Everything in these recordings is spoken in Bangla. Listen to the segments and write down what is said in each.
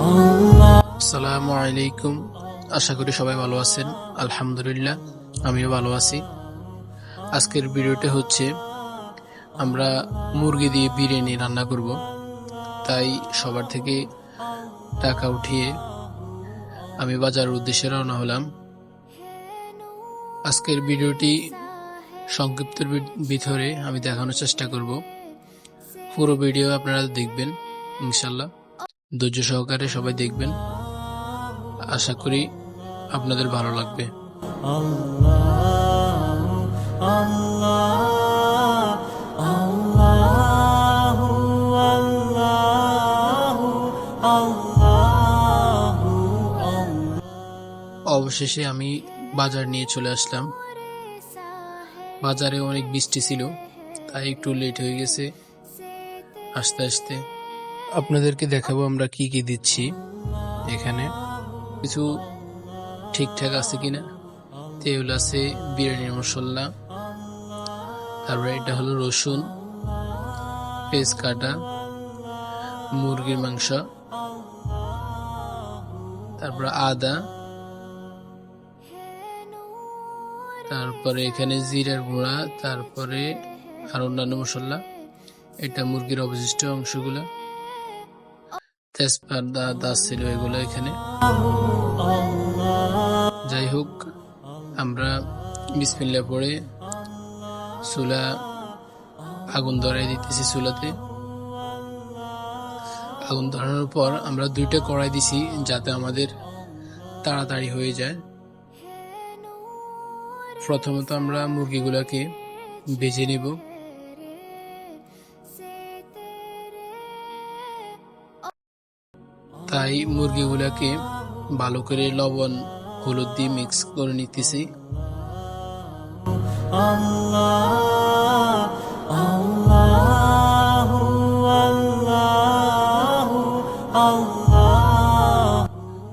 আসসালামু আলাইকুম। আশা করি সবাই ভালো আছেন। আলহামদুলিল্লাহ, আমিও ভালো আছি। আজকের ভিডিওটা হচ্ছে, আমরা মুরগি দিয়ে বিরিয়ানি রান্না করব। তাই সবার থেকে টাকা উঠিয়ে আমি বাজারের উদ্দেশ্যে রওনা হলাম। আজকের ভিডিওটি সংক্ষিপ্তের ভিতরে আমি দেখানোর চেষ্টা করব। পুরো ভিডিও আপনারা দেখবেন, ইনশাল্লাহ। ধৈর্য সহকারে সবাই দেখবেন। আশা করি আপনাদের ভালো লাগবে। অবশেষে আমি বাজার নিয়ে চলে আসলাম। বাজারে অনেক বৃষ্টি ছিল, তাই একটু লেট হয়ে গেছে। আস্তে আস্তে আপনাদেরকে দেখাবো আমরা কি কি দিচ্ছি এখানে। কিছু ঠিকঠাক আছে কিনা? তেল আছে বিরিয়ানির মশলা। তারপরে এটা হলো রসুন, পেঁয়াজ কাটা, মুরগির মাংস। তারপরে আদা। তারপরে এখানে জিরার গুঁড়া, তারপরে আর অন্যান্য মশলা। এটা মুরগির অবশিষ্ট অংশগুলা। তেজপাতা দাস ছিল এগুলো এখানে। যাই হোক, আমরা বিসমিল্লা পড়ে চুলা আগুন ধরাই দিতেছি চুলাতে আগুন ধরানোর পর আমরা দুইটা কড়াই দিছি যাতে আমাদের তাড়াতাড়ি হয়ে যায়। প্রথমত আমরা মুরগিগুলাকে ভেজে নিব। তাই মুরগিগুলাকে ভালো করে লবণ, হলুদ দিয়ে মিক্স করে নিতেছি।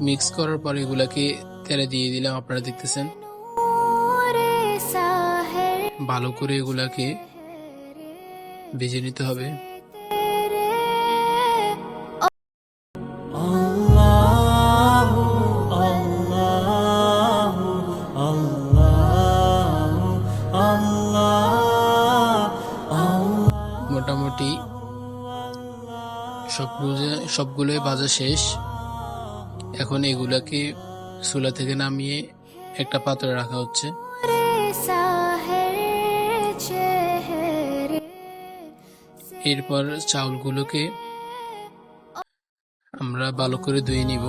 মিক্স করার পর এগুলাকে তেলে দিয়ে দিলাম, আপনারা দেখতেছেন। ভালো করে এগুলাকে ভেজে নিতে হবে। সবগুলোই ভাজা শেষ। এখন এগুলাকে চুলা থেকে নামিয়ে একটা পাত্রে রাখা হচ্ছে। এরপর চাউলগুলোকে আমরা ভালো করে ধুয়ে নিব।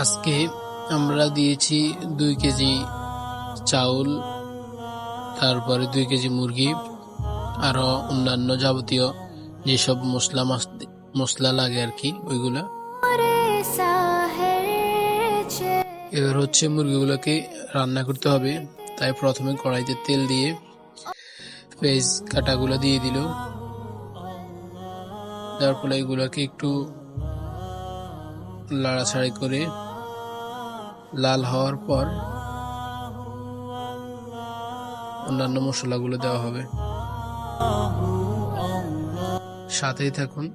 আজকে আমরা দিয়েছি দুই কেজি চাউল। তারপরে দুই কেজি মুরগি, আরও অন্যান্য যাবতীয় যেসব মশলা মশলা লাগে আর কি, ওইগুলা। এবার হচ্ছে মুরগিগুলোকে রান্না করতে হবে। তাই প্রথমে কড়াইতে তেল দিয়ে পেঁয়াজ কাটাগুলো দিয়ে দিল। যার ফলে এগুলোকে একটু লাড়াছাড়ি করে লাল হওয়ার পর অন্যান্য মশলাগুলো দেওয়া হবে। সাথেই থাকুন।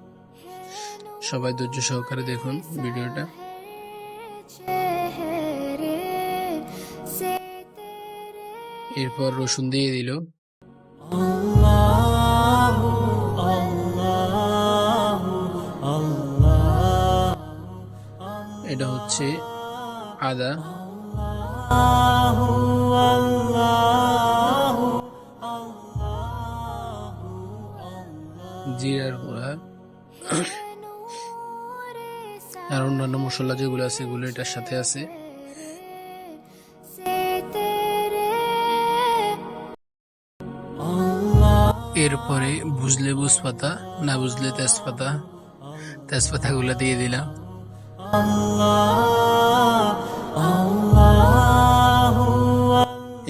সবাই ধৈর্য সহকারে দেখুন ভিডিওটা। এরপর রসুন দিয়ে দিল। এটা হচ্ছে আদা। মশলা যেগুলো আছে এগুলো এটার সাথে আছে। এরপরে বুঝলে বুঝপাতা, না বুঝলে তেজপাতা। তেজপাতা গুলো দিয়ে দিলাম।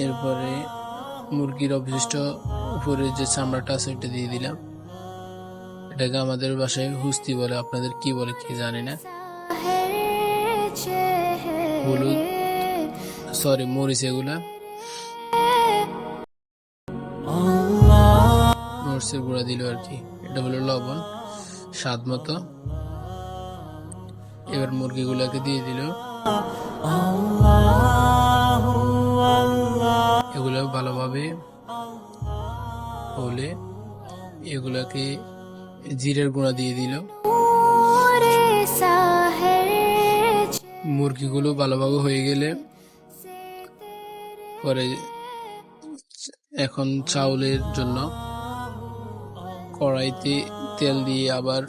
এরপরে মুরগির অবশিষ্ট উপরে যে চামড়াটা আছে ওটা দিয়ে দিলাম। এটাকে আমাদের বাসায় হুস্তি বলে, আপনাদের কি বলে কি জানি না। হলুদ সরি মরিচ এগুলা মরিচের গুঁড়া দিল আর কি। এটা হলো লবণ, স্বাদ মতো। এবার মুরগিগুলোকে দিয়ে দিল। এগুলো ভালোভাবে হলে এগুলাকে জিরের গুঁড়া দিয়ে দিল। মুরগিগুলো ভালোভাবে হয়ে গেলে পরে এখন চাউলের জন্য কড়াইতে তেল দিয়ে আবার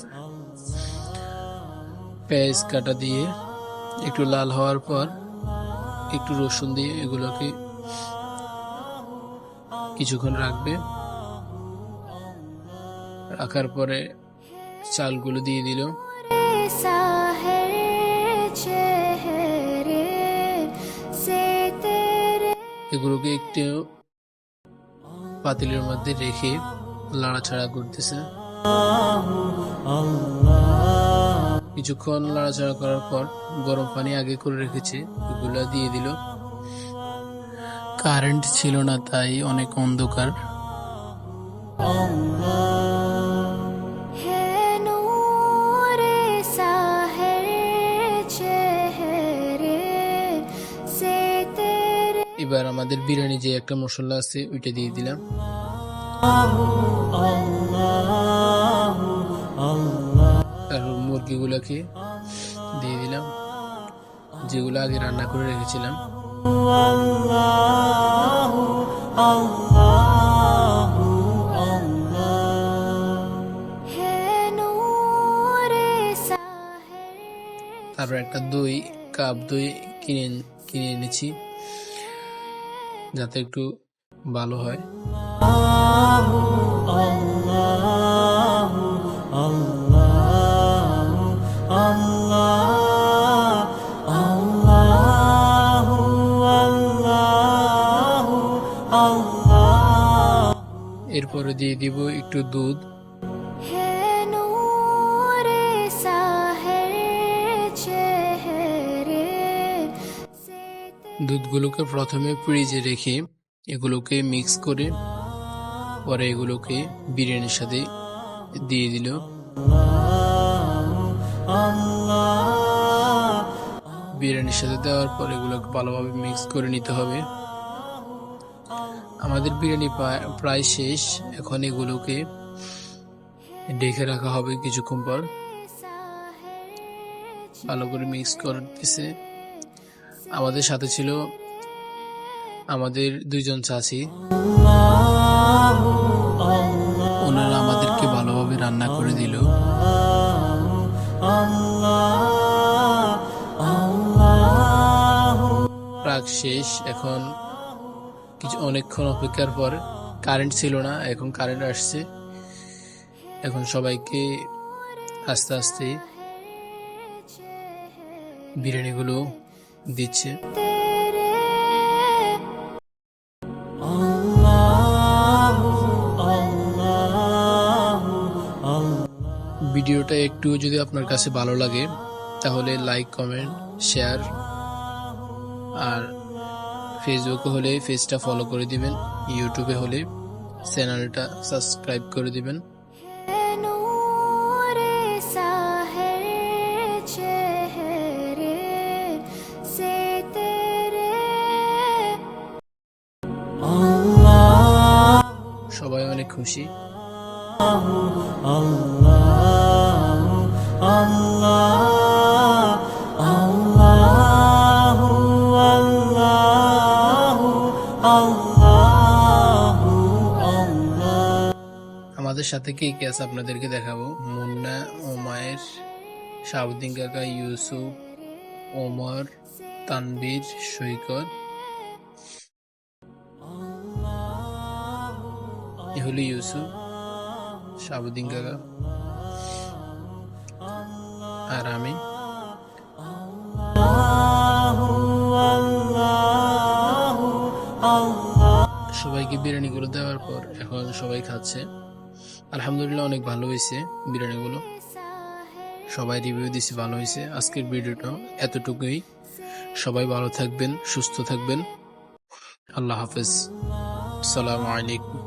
পেঁয়াজ কাটা দিয়ে একটু লাল হওয়ার পর একটু রসুন দিয়ে এগুলোকে কিছুক্ষণ রাখবে। রাখার পরে চালগুলো দিয়ে দিল। এগুলোকে একটু পাতিলের মধ্যে রেখে লাড়াছাড়া করতেছে। কিছুক্ষণ লাড়াচাড়া করার পর গরম পানি আগে করে রেখেছে, এগুলো দিয়ে দিল। কারেন্ট ছিল না, তাই অনেক অন্ধকার। এবার আমাদের বিরিয়ানি যে একটা মশলা আছে, ওইটা দিয়ে দিলাম। আর মুরগিগুলোকে দিয়ে দিলাম, যেগুলো আগে রান্না করে রেখেছিলাম। তারপর একটা দই, কাপ দই কিনে কিনে এনেছি। যাতে একটু ভালো হয়। এরপরে দিয়ে দিব একটু দুধ। দুধগুলোকে প্রথমে ফ্রিজে রেখে এগুলোকে মিক্স করে পরে এগুলোকে বিরিয়ানির সাথে দিয়ে দিল। বিরিয়ানির সাথে দেওয়ার পর এগুলোকে ভালোভাবে মিক্স করে নিতে হবে। আমাদের বিরিয়ানি প্রায়- শেষ। এখন এগুলোকে ঢেকে রাখা হবে কিছুক্ষণ পর। ভালো করে মিক্স করতেছে আমাদের সাথে ছিল আমাদের দুইজন চাচি। ওনারা আমাদেরকে ভালোভাবে রান্না করে দিল। প্রাক শেষ, এখন কিছু অনেকক্ষণ অপেক্ষার পর কারেন্ট ছিল না, এখন কারেন্ট আসছে। এখন সবাইকে আস্তে আস্তে বিরিয়ানিগুলো দিচ্ছে। ভিডিওটা একটু যদি আপনার কাছে ভালো লাগে, তাহলে লাইক কমেন্ট শেয়ার আর ফেসবুকে হলে পেজটা ফলো করে দিবেন ইউটিউবে হলে চ্যানেলটা সাবস্ক্রাইব করে দিবেন। খুশি। আমাদের সাথে কে কে আছে আপনাদেরকে দেখাবো? মুন্না, ওমায়ের শাহাবুদ্দিন কাকা, ইউসুফ, ওমর তানবীর সৈকত এ হলো ইউসুফ, শাহাবুদ্দিন কাকা, আর আমি। সবাইকে বিরিয়ানিগুলো দেওয়ার পর এখন সবাই খাচ্ছে। আলহামদুলিল্লাহ অনেক ভালো হয়েছে বিরিয়ানিগুলো। সবাই রিভিউ দিছে, ভালো হয়েছে। আজকের ভিডিওটা এতটুকুই। সবাই ভালো থাকবেন, সুস্থ থাকবেন। আল্লাহ হাফেজ। আসসালামু আলাইকুম।